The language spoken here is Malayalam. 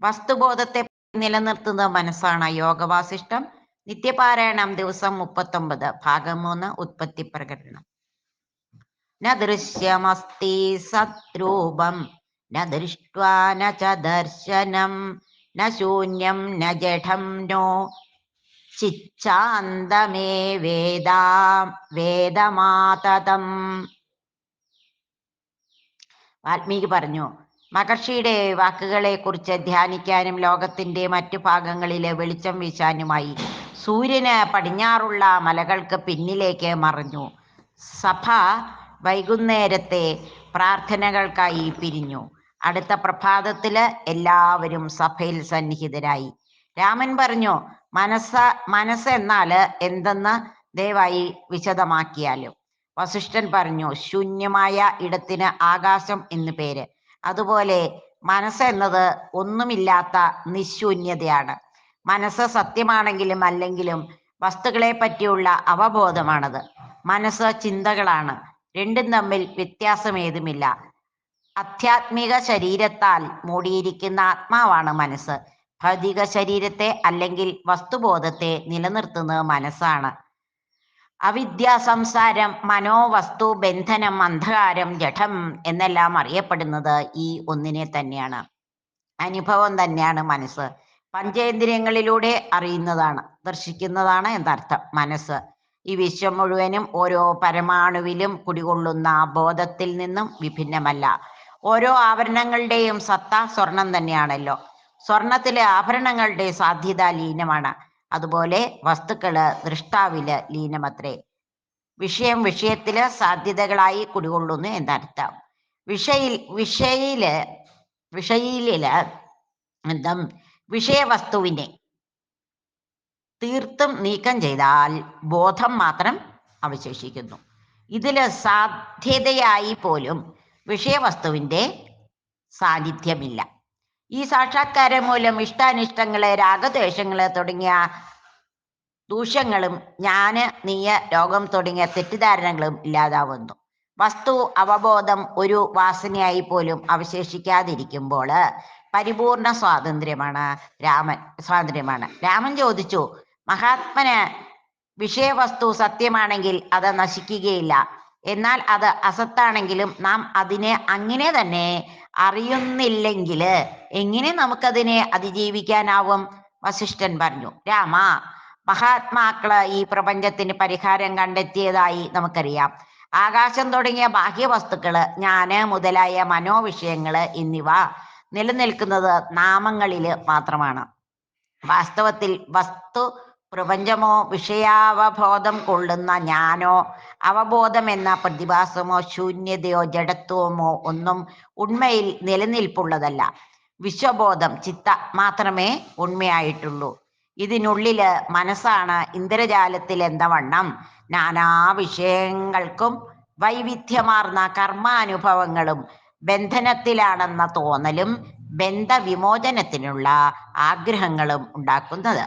വസ്തുബോധത്തെ നിലനിർത്തുന്ന മനസ്സാണ് യോഗവാസിഷ്ടം നിത്യപാരായണം ദിവസം മുപ്പത്തൊമ്പത് ഭാഗം മൂന്ന് ഉത്പത്തി പ്രകടനം. ന ദൃശ്യമസ്തി സദ്രൂപം ന ദൃഷ്ട്വാ ന ച ദർശനം ന ശൂന്യം ന ജഠം നോ. ചിച്ചാന്തമേ വേദാ വേദമാതതം. വാൽമീകി പറഞ്ഞു മഹർഷിയുടെ വാക്കുകളെക്കുറിച്ച് ധ്യാനിക്കാനും ലോകത്തിന്റെ മറ്റു ഭാഗങ്ങളിലെ വെളിച്ചം വീശാനുമായി സൂര്യന് പടിഞ്ഞാറുള്ള മലകൾക്ക് പിന്നിലേക്ക് മറഞ്ഞു. സഭ വൈകുന്നേരത്തെ പ്രാർത്ഥനകൾക്കായി പിരിഞ്ഞു. അടുത്ത പ്രഭാതത്തിൽ എല്ലാവരും സഭയിൽ സന്നിഹിതരായി. രാമൻ പറഞ്ഞു മനസ്സ എന്നാൽ എന്തെന്ന് ദയവായി വിശദമാക്കിയാലും. വസിഷ്ഠൻ പറഞ്ഞു ശൂന്യമായ ഇടത്തിന് ആകാശം എന്ന് പേര്. അതുപോലെ മനസ്സെന്നത് ഒന്നുമില്ലാത്ത നിശൂന്യതയാണ്. മനസ്സ് സത്യമാണെങ്കിലും അല്ലെങ്കിലും വസ്തുക്കളെ പറ്റിയുള്ള അവബോധമാണത്. മനസ്സ് ചിന്തകളാണ്. രണ്ടും തമ്മിൽ വ്യത്യാസമേതുമില്ല. ആധ്യാത്മിക ശരീരത്താൽ മൂടിയിരിക്കുന്ന ആത്മാവാണ് മനസ്സ്. ഭൗതിക ശരീരത്തെ അല്ലെങ്കിൽ വസ്തുബോധത്തെ നിലനിർത്തുന്നത് മനസ്സാണ്. അവിദ്യ സംസാരം മനോവസ്തു ബന്ധനം അന്ധകാരം ജഠം എന്നെല്ലാം അറിയപ്പെടുന്നത് ഈ ഒന്നിനെ തന്നെയാണ്. അനുഭവം തന്നെയാണ് മനസ്സ്. പഞ്ചേന്ദ്രിയങ്ങളിലൂടെ അറിയുന്നതാണ് ദർശിക്കുന്നതാണ് എന്നർത്ഥം മനസ്സ്. ഈ വിശ്വം മുഴുവനും ഓരോ പരമാണുവിലും കുടികൊള്ളുന്ന ബോധത്തിൽ നിന്നും വിഭിന്നമല്ല. ഓരോ ആഭരണങ്ങളുടെയും സത്ത സ്വർണം തന്നെയാണല്ലോ. സ്വർണത്തിലെ ആഭരണങ്ങളുടെ സാധ്യത ലീനമാണ്. അതുപോലെ വസ്തുക്കൾ ദൃഷ്ടാവിൽ ലീനമത്രേ. വിഷയം വിഷയത്തിൽ സാധ്യതകളായി കുടികൊള്ളുന്നു എന്നർത്ഥം. വിഷയിൽ വിഷയിൽ വിഷയിലിൽ എന്താ വിഷയവസ്തുവിനെ തീർത്തും നീക്കം ചെയ്താൽ ബോധം മാത്രം അവശേഷിക്കുന്നു. ഇതിൽ സാധ്യതയായി പോലും വിഷയവസ്തുവിന്റെ സാന്നിധ്യമില്ല. ഈ സാക്ഷാത്കാരം മൂലം ഇഷ്ടാനിഷ്ടങ്ങളെ രാഗദ്വേഷങ്ങളെ തുടങ്ങിയ ദൂഷ്യങ്ങളും ഞാൻ നീയ രോഗം തുടങ്ങിയ തെറ്റിദ്ധാരണകളും ഇല്ലാതാവുന്നു. വസ്തു അവബോധം ഒരു വാസനയായി പോലും അവശേഷിക്കാതിരിക്കുമ്പോൾ പരിപൂർണ സ്വാതന്ത്ര്യമാണ് രാമൻ സ്വാതന്ത്ര്യമാണ്. രാമൻ ചോദിച്ചു മഹാത്മന് വിഷയവസ്തു സത്യമാണെങ്കിൽ അത് നശിക്കുകയില്ല. എന്നാൽ അത് അസത്താണെങ്കിലും നാം അതിനെ അങ്ങനെ തന്നെ അറിയുന്നില്ലെങ്കിൽ എങ്ങനെ നമുക്കതിനെ അതിജീവിക്കാനാവും? വസിഷ്ഠൻ പറഞ്ഞു. രാമ മഹാത്മാക്കൾ ഈ പ്രപഞ്ചത്തിന് പരിഹാരം കണ്ടെത്തിയതായി നമുക്കറിയാം. ആകാശം തുടങ്ങിയ ബാഹ്യവസ്തുക്കൾ ഞാൻ മുതലായ മനോവിഷയങ്ങൾ എന്നിവ നിലനിൽക്കുന്നത് നാമങ്ങളിൽ മാത്രമാണ്. വാസ്തവത്തിൽ വസ്തു പ്രപഞ്ചമോ വിഷയാവബോധം കൊള്ളുന്ന ഞാനോ അവബോധം എന്ന പ്രതിഭാസമോ ശൂന്യതയോ ജഡത്വമോ ഒന്നും ഉണ്മയിൽ നിലനിൽപ്പുള്ളതല്ല. വിശ്വബോധം ചിത്ത മാത്രമേ ഉണ്മയായിട്ടുള്ളൂ. ഇതിനുള്ളിൽ മനസ്സാണ് ഇന്ദ്രജാലത്തിൽ എന്തവണ്ണം നാനാ വിഷയങ്ങൾക്കും വൈവിധ്യമാർന്ന കർമാനുഭവങ്ങളും ബന്ധനത്തിലാണെന്ന തോന്നലും ബന്ധവിമോചനത്തിനുള്ള ആഗ്രഹങ്ങളും ഉണ്ടാക്കുന്നത്.